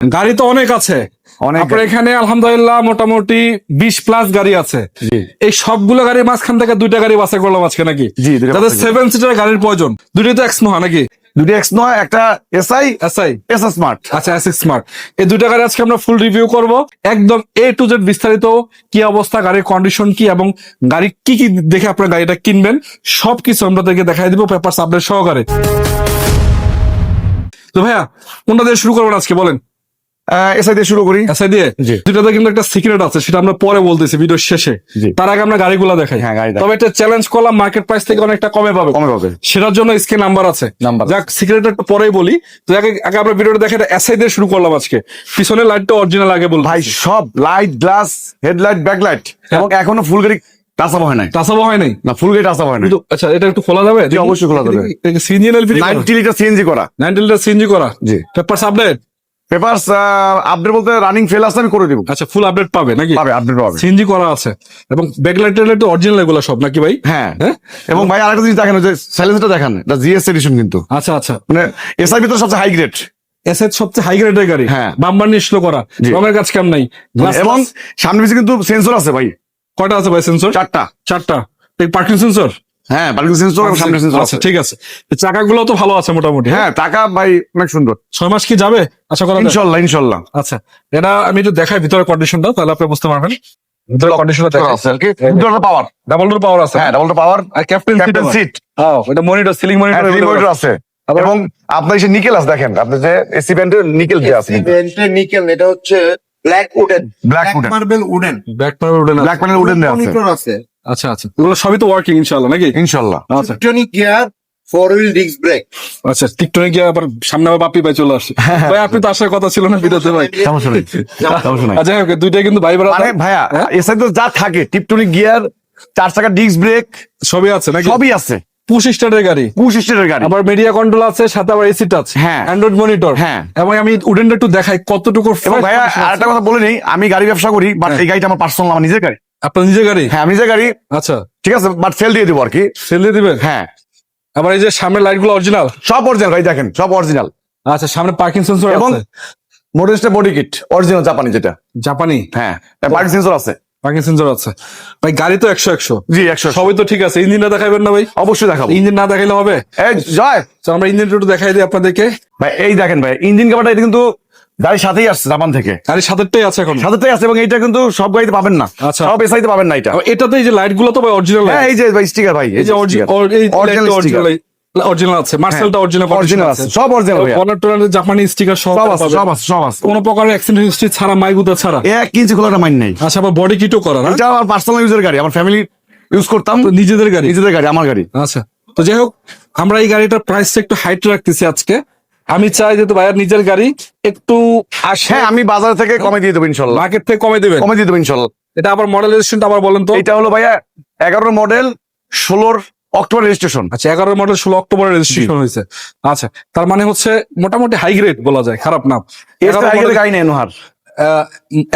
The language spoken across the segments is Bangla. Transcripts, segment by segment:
গাড়ি তো অনেক আছে। আপনার এখানে আলহামদুলিল্লাহ মোটামুটি বিশ প্লাস গাড়ি আছে। এই সবগুলো গাড়ির মাঝখান থেকে দুইটা গাড়ি বাছাই করলাম আজকে নাকি? জি যাদের সেভেন সিটার গাড়ির প্রয়োজন। দুটোই তো এক্স নোহা নাকি? দুটি এক্স নয় একটা এসআই এসআই এস স্মার্ট আচ্ছা এস স্মার্ট এই দুইটা গাড়ি আজকে আমরা ফুল রিভিউ করব। একদম এ টু জেড বিস্তারিত কি অবস্থা গাড়ির কন্ডিশন কি এবং গাড়ি কি কি দেখে আপনার গাড়িটা কিনবেন সবকিছু আমরা তাদেরকে দেখাই দিব পেপার আপডেট সহকারে। তো ভাইয়া কোনটা দিয়ে শুরু করবেন আজকে বলেন। এসআই দিয়ে শুরু করি। এসআই দিয়ে দুটাতে কিন্তু একটা সিক্রেট আছে সেটা আমরা পরে বলতেছি ভিডিওর শেষে। তার আগে আমরা গাড়িগুলো দেখাই। হ্যাঁ, গাড়ি তবে একটা চ্যালেঞ্জ করলাম মার্কেট প্রাইস থেকে অনেকটা কমে পাবে। কমে পাবে। সেটার জন্য স্ক্রিন নাম্বার আছে। নাম্বার যাক সিক্রেট একটু পরেই বলি। তো আগে আগে আমরা ভিডিওটা দেখে এসআই দিয়ে শুরু করলাম আজকে। পিছনের লাইটটা অরিজিনাল আগে বল ভাই সব লাইট গ্লাস হেডলাইট ব্যাকলাইট এবং এখনও ফুল গাড়ি টাচাপ হয় নাই। টাসাবো হয় নাই? না ফুল গাড়ি টাচাপ হয় নাই। আচ্ছা এটা একটু খোলা যাবে? অবশ্যই খোলা যাবে। CNG LPG ninety litre CNG করা। নাইনটি লিটার সিএনজি করা। জি। পেপার আপডেট পেপারস আপডেট বলতে রানিং ফেল আসলে আমি করে দিব। আচ্ছা ফুল আপডেট পাবে নাকি? পাবে আপডেট পাবে। সিএনজি করা আছে। এবং ব্যাকলাইট টাইলাইট অরিজিনাল এগুলো সব নাকি ভাই? হ্যাঁ। হ্যাঁ? এবং ভাই আরেকটা জিনিস দেখেন যে সাইলেন্সটা দেখেন এটা জিএস এডিশন কিন্তু। আচ্ছা আচ্ছা। মানে এসআই ভিতরে সবচেয়ে হাই গ্রেড এসএস সবচেয়ে হাই গ্রেডের গাড়ি। হ্যাঁ। বাম্বার স্লো করা। রঙের কাজ কাম নাই? এবং সামনে কিন্তু সেন্সর আছে ভাই। কয়টা আছে ভাই সেন্সর চারটা। চারটা। পার্কিং সেন্সর হ্যাঁ পার্কিং সেন্সর এবং সামনে সেন্সর আচ্ছা আছে। ঠিক আছে। চাকাগুলো তো ভালো আছে মোটামুটি হ্যাঁ? টাকা ভাই অনেক সুন্দর। ছয় মাস কি যাবে? আশা করা ইনশাল্লাহ ইনশাল্লাহ। আচ্ছা এটা আমি একটু দেখাই ভিতরে কন্ডিশনটা তাহলে আপনি বুঝতে পারবেন। ভিতরে কন্ডিশনটা দেখাই। আছে আর কি? দুটো পাওয়ার ডাবল ডোর পাওয়ার আছে। হ্যাঁ ডাবল পাওয়ার আর ক্যাপ্টেন সিট সিট হ্যাঁ এটা মনিটর সিলিং মনিটর মনিটর আছে। এবং আপনার এসে নিকেল আছে দেখেন আপনার যে এসি ব্যান্ডের নিকেল দেওয়া আছে নিকেল এটা হচ্ছে black wooden black wooden marble wooden back power উঠে না ব্ল্যাক প্যানেল উডেন দেওয়া আছে। মনিটর আছে। আচ্ছা আচ্ছা। এগুলো সবই তো ওয়ার্কিং ইনশাআল্লাহ নাকি? ইনশাল্লাহ আচ্ছা। Electronic gear four wheel disc brake আচ্ছা টিকটকে গিয়ে আবার সামনে আবার বাপি ভাই চলে আসছে ভাই আপনি তো আসার কথা ছিল না ভাই। সমস্যা নেই। সমস্যা নাই। আচ্ছা ওকে দুইটাই কিন্তু ভাই মানে ভাইয়া হ্যাঁ? এসআই তো যা থাকে টিপটনিক গিয়ার চার চাকা ডিস্ক ব্রেক সবই আছে নাকি? সবই আছে। পুশ স্টার্টের গাড়ি। পুশ গাড়ি। আবার মিডিয়া কন্ট্রোল আছে সাথে আবার এসি টাচ হ্যাঁ। অ্যান্ড্রয়েড মনিটর হ্যাঁ। এবং আমি উডেনটা একটু দেখাই কতটুকু ভাইয়া। আরেকটা কথা বলে নেই আমি গাড়ি ব্যবসা করি বাট হ্যাঁ। এই গাড়িটা আমার পার্সোনাল আমার নিজের গাড়ি। আপনার নিজের গাড়ি? হ্যাঁ আমি নিজের গাড়ি। আচ্ছা। ঠিক আছে বাট সেল দিয়ে দেবো আর কি। সেল দিয়ে দিবেন? হ্যাঁ। আবার এই যে সামনের লাইটগুলো অরিজিনাল সব অরিজিনাল ভাই দেখেন সব অরিজিনাল আচ্ছা সামনে পার্কিং সেন্সর এবং আছে? মোটরস্টার বডি কিট অরিজিনাল জাপানি যেটা। জাপানি হ্যাঁ পার্কিং সেন্সর আছে। পার্কিং সেন্সর আছে। ভাই গাড়ি তো একশো একশো। জি একশো সবই তো ঠিক আছে। ইঞ্জিনটা দেখাবেন না ভাই? অবশ্যই দেখাবো। ইঞ্জিন না দেখাইলে হবে? এই জয়! তো আমরা ইঞ্জিনটা একটু দেখাই দিই আপনাদেরকে। ভাই এই দেখেন ভাই ইঞ্জিন কাভারটা এটা কিন্তু গাড়ির সাথেই আসছে জাপান থেকে। গাড়ির সাথেরটাই আছে এখন। সাথেই আছে এবং এইটা কিন্তু সব গাড়িতে পাবেন না। আচ্ছা। সব এসআইতে পাবেন না এটা। এটাতে এই যে লাইটগুলো তো ভাই অরিজিনাল হ্যাঁ এই যে ভাই স্টিকার ভাই এই যে। অরিজিনাল আছে। মার্সেলটা অরিজিনাল অরিজিনাল আছে সব অরিজিনাল ভাই কর্নার টোনার জাপানি স্টিকার সব আছে সব আছে সব আছে। কোনো প্রকার অ্যাক্সিডেন্ট হিস্ট্রি ছাড়া মাইগুদা ছাড়া। এক ইঞ্চি খোলাটা মাইন নেই। আচ্ছা আবার বডি কিটও করা না এটা আমার পার্সোনাল ইউজের গাড়ি আমার ফ্যামিলি ইউজ করতাম। নিজেদের গাড়ি? নিজেদের গাড়ি আমার গাড়ি। আচ্ছা তো যাই হোক আমরা এই গাড়িটার প্রাইসটা একটু হাইট রাখতেছি আজকে। আমি চাই যেহেতু ভাইয়ার নিজের গাড়ি একটু আসে। হ্যাঁ আমি বাজার থেকে কমে দিয়ে দেবো ইনশাল্লাহ। মার্কেট থেকে কমে দিবেন? কমে দিয়ে দেবো ইনশাল্লাহ। এটা আবার মডেল রেজিস্ট্রেশনটা আবার বলেন তো। এটা হলো ভাইয়া এগারো মডেল ষোলোর অক্টোবর রেজিস্ট্রেশন আচ্ছা এগারো মডেল ষোলো অক্টোবরে রেজিস্ট্রেশন হয়েছে। আচ্ছা তার মানে হচ্ছে মোটামুটি হাই গ্রেড বলা যায় খারাপ না। গাড়ি নেই নোহার।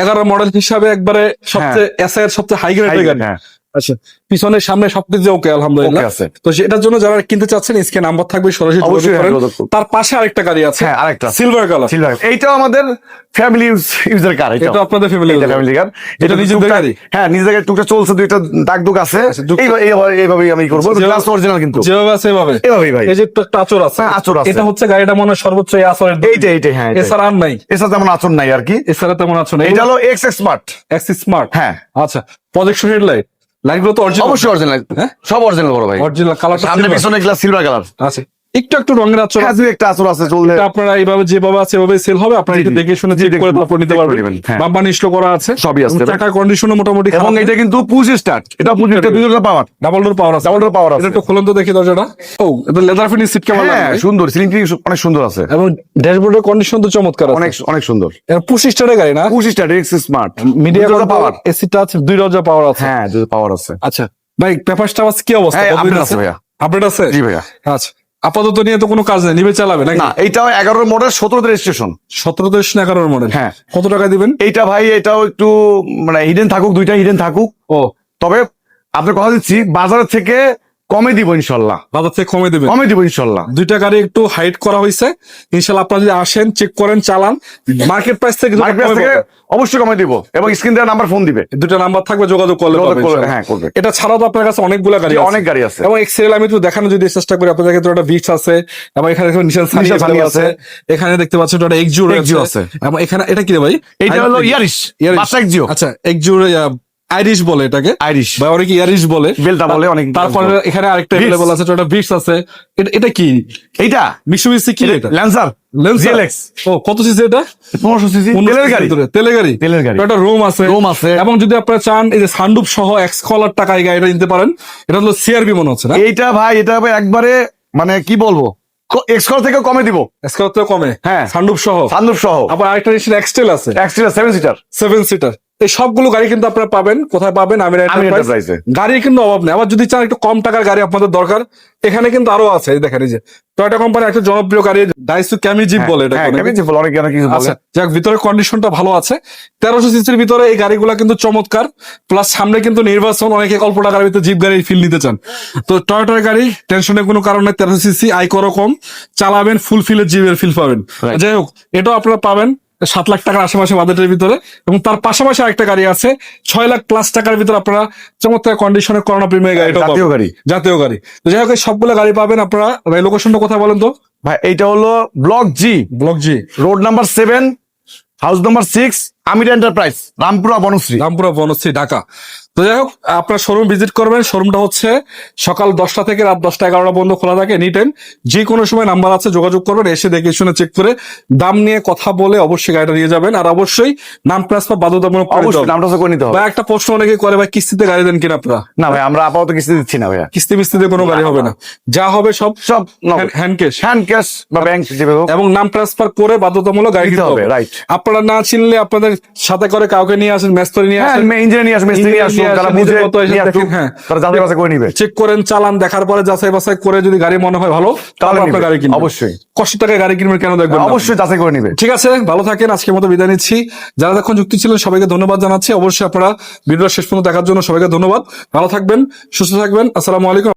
এগারো মডেল হিসাবে একবারে সবচেয়ে এসআই এর সবচেয়ে হাই গ্রেডের গাড়ি। হ্যাঁ। আচ্ছা পিছনে সামনে সবকিছু ওকে আলহামদুলিল্লাহ। আছে। তো সেটার জন্য যারা কিনতে চাচ্ছেন নাম্বার থাকবে সরাসরি। তার পাশে আরেকটা গাড়ি আছে। হ্যাঁ আরেকটা সিলভার কালার সিলভার এইটাও আমাদের ফ্যামিলি ইউজের কার এটা আপনাদের ফ্যামিলি ফ্যামিলি কার এটা নিজেদের গাড়ি? হ্যাঁ নিজেদের গাড়ি টুকটা চলছে দুইটা দাগ দুগ আছে। আচ্ছা, এইভাবে এইভাবে- এইভাবেই আমি করব। যেভাবে- অরিজিনাল কিন্তু। যেভাবে আছে এভাবে। এভাবেই ভাই। এই যে একটা আচর আছে। হ্যাঁ, আঁচড় আছে। এটা হচ্ছে গাড়িটা মনে সর্বোচ্চ আচরের। এইটা এইটাই হ্যাঁ এছাড়া আর নাই। এছাড়া তেমন আচরণ নাই আর কি। এছাড়া তেমন আচর নেই। এটা হলো এক্স স্মার্ট এক্সিস স্মার্ট হ্যাঁ। আচ্ছা প্রজেকশন হেডলাইট লাইটগুলো তো অরিজিনাল অবশ্যই অরিজিনাল হ্যাঁ? সব অরিজিনাল বড় ভাই। অরিজিনাল কালারটা সামনে পিছনে গ্লাস সিলভার কালার আছে। একটু একটু রঙের আচর হ্যাঁ দুই একটা আচর আছে এটা আপনারা এইভাবে যেভাবে আছে এভাবে সেল হবে আপনারা একটু দেখে শুনে চেক করে তারপর নিতে পারবেন। হ্যাঁ। বাম্পার নিশ্চয় করা আছে। সবই আছে। ভাই। কন্ডিশনও মোটামুটি এবং এটা কিন্তু পুশ স্টার্ট এটা পুশ এটা দুটো পাওয়ার ডাবল ডোর পাওয়ার আছে। ডাবল ডোর পাওয়ার এটা আছে। একটু খুলুন তো দেখি দরজাটা। ও এটা লেদার ফিনিশ সিট কেমন হ্যাঁ সুন্দর। সিলিং অনেক সুন্দর আছে। এবং ড্যাশবোর্ডের কন্ডিশন তো চমৎকার আছে। অনেক অনেক সুন্দর। পুশ স্টারের গাড়ি না? Push start X smart media power power AC touch দুই দরজা পাওয়ার আছে। হ্যাঁ দুটো পাওয়ার আছে। আচ্ছা ভাই পেপারসটা আবার কি অবস্থা? আপডেট আছে? ভাইয়া। আপডেট আছে? জি ভাইয়া। আচ্ছা। আপাতত নিয়ে তো কোনো কাজ নেই নিবে চালাবে না এইটাও এগারো মডেল সতেরো রেজিস্ট্রেশন সতেরো রেজিস্ট্রেশন এগারোর মডেল হ্যাঁ। কত টাকা দিবেন? এইটা ভাই এটাও একটু মানে হিডেন থাকুক দুইটা হিডেন থাকুক। ও। তবে আপনার কথা দিচ্ছি বাজার থেকে কমে দিব ইনশাল্লাহ। বাজার থেকে কমে দেবেন। কমে দিব ইনশাল্লাহ। দুইটা গাড়ি একটু হাইট করা হয়েছে। ইনশাল্লাহ আপনারা যদি আসেন চেক করেন চালান মার্কেট প্রাইস থেকে মার্কেট প্রাইস থেকে অবশ্যই কমে দিব এবং স্ক্রিন দেওয়ার নাম্বার ফোন দিবে। দুটো নাম্বার থাকবে যোগাযোগ করলে। হ্যাঁ, করবে। এটা ছাড়াও তো আপনার কাছে অনেকগুলো গাড়ি অনেক গাড়ি আছে। এবং এক্সেল আমি একটু দেখানো যদি চেষ্টা করি আপনাদেরকে তো একটা বিচ আছে এবং এখানে দেখুন নিশান সানি আছে। এখানে দেখতে পাচ্ছেন একটা এক্সজুর Exju আছে। এবং এখানে এটা কি রে ভাই? এটা হলো ইয়ারিশ জিও আচ্ছা এক্সজুর আইরিশ বলে এটাকে। আইরিশ বা অনেকে ইয়ারিশ বলে। বেলটা বলে অনেক তারপরে এখানে আরেকটা অ্যাভেলেবল আছে একটা বিটস আছে। এটা- এটা কি? এইটা? মিশুবিসি কি এটা ল্যান্সার? জিএলএক্স ও কত সিসি এটা? পনেরোশো সিসি তেলের গাড়ি। তেলের গাড়ি। তেলের গাড়ি। একটা রুম আছে। Room আছে। এবং যদি আপনারা চান এই যে সানডুপ সহ এক্স কলার টাকা এই গাড়িটা নিতে পারেন। এটা হলো সিআরবি মনে হচ্ছে না? এইটা ভাই এটা একবারে মানে কি বলব? এক্সকল থেকে কমে দিব। এক্স কলার তো কমে? হ্যাঁ। সানডুপ সহ? সান্দুপ সহ। আবার আরেকটা এক্সটেল আছে। Extra seven seater seven seater এই সবগুলো গাড়ি কিন্তু আপনারা পাবেন। কোথায় পাবেন? আমি আমির এন্টারপ্রাইজে। গাড়ির কিন্তু অভাব নেই। আবার যদি চান একটু কম টাকার গাড়ি আপনাদের দরকার এখানে কিন্তু আরও আছে দেখেন এই যে। টয়টা কোম্পানি একটা জনপ্রিয় গাড়ি ডাইসু ক্যামি জিপ বলে এটা হ্যাঁ অনেকে। বলে অনেক কিছু বলে। আচ্ছা যাক ভিতরে কন্ডিশনটা ভালো আছে। তেরোশো সিসির ভিতরে এই গাড়িগুলো কিন্তু চমৎকার। প্লাস সামনে কিন্তু নির্বাচন অনেকে অল্প টাকার ভিতরে জিপ গাড়ি ফিল নিতে চান। তো টয়টার গাড়ি টেনশনের কোনো কারণে তেরোশো সিসি আই করো কম চালাবেন ফুল ফিলের জিপের ফিল পাবেন। যাই হোক এটাও আপনারা পাবেন। সাত লাখ টাকার আশেপাশে বাজেটের ভিতরে এবং তার পাশাপাশি আরেকটা গাড়ি আছে ছয় লাখ প্লাস টাকার ভিতরে আপনারা চমৎকার কন্ডিশনে করোনা প্রিমিয়ার গাড়ি জাতীয় গাড়ি। জাতীয় গাড়ি। তো যাই হোক সবগুলো গাড়ি পাবেন আপনারা। লোকেশনটা কথা বলেন তো? ভাই এইটা হলো block G block G road number seven house number six Amir enterprise Rampura Banasree Rampura Banasree Dhaka তো যাই হোক আপনার শোরুম ভিজিট করবেন। শোরুমটা হচ্ছে সকাল দশটা থেকে রাত দশটা এগারোটা পর্যন্ত খোলা থাকে এনি টাইম যে কোনো সময় নাম্বার আছে যোগাযোগ করবেন এসে দেখে শুনে চেক করে দাম নিয়ে কথা বলে অবশ্যই গাড়িটা নিয়ে যাবেন। আর অবশ্যই নাম ট্রান্সফার বাধ্যতামূলক করে নিতে হবে। একটা প্রশ্ন অনেকে করে ভাই কিস্তিতে গাড়ি দেন কিনা আপনারা? না ভাই আমরা আপাতত কিস্তি দিচ্ছি না ভাইয়া। কিস্তি মিস্তিতে কোনো গাড়ি হবে না যা হবে সব সব হ্যান্ড ক্যাশ হ্যান্ড ক্যাশ বা ব্যাংক এবং নাম ট্রান্সফার করে বাধ্যতামূলক গাড়ি দিতে হবে, right. আপনারা না চিনলে আপনাদের সাথে করে কাউকে নিয়ে আসেন মেস্তরি নিয়ে হ্যাঁ আসেন। ইঞ্জিনিয়ার নিয়ে আসবে মিস্ত্রি নিয়ে আসেন, দেখেন, হ্যাঁ। তারা যাচাই বাছাই করে নিবে। চেক করেন চালান দেখার পরে যাচাই বাছাই করে যদি গাড়ি মনে হয় ভালো তাহলে আপনার গাড়ি কিনবেন। অবশ্যই। কষ্ট টাকায় গাড়ি কিনবেন কেন দেখবেন অবশ্যই যাচাই করে নিবে। ঠিক আছে ভালো থাকেন আজকের মতো বিদায় নিচ্ছি। যারা এখন যুক্তি ছিলেন সবাইকে ধন্যবাদ জানাচ্ছি। অবশ্যই আপনারা ভিডিও শেষ পর্যন্ত দেখার জন্য সবাইকে ধন্যবাদ। ভালো থাকবেন সুস্থ থাকবেন। আসসালামু আলাইকুম।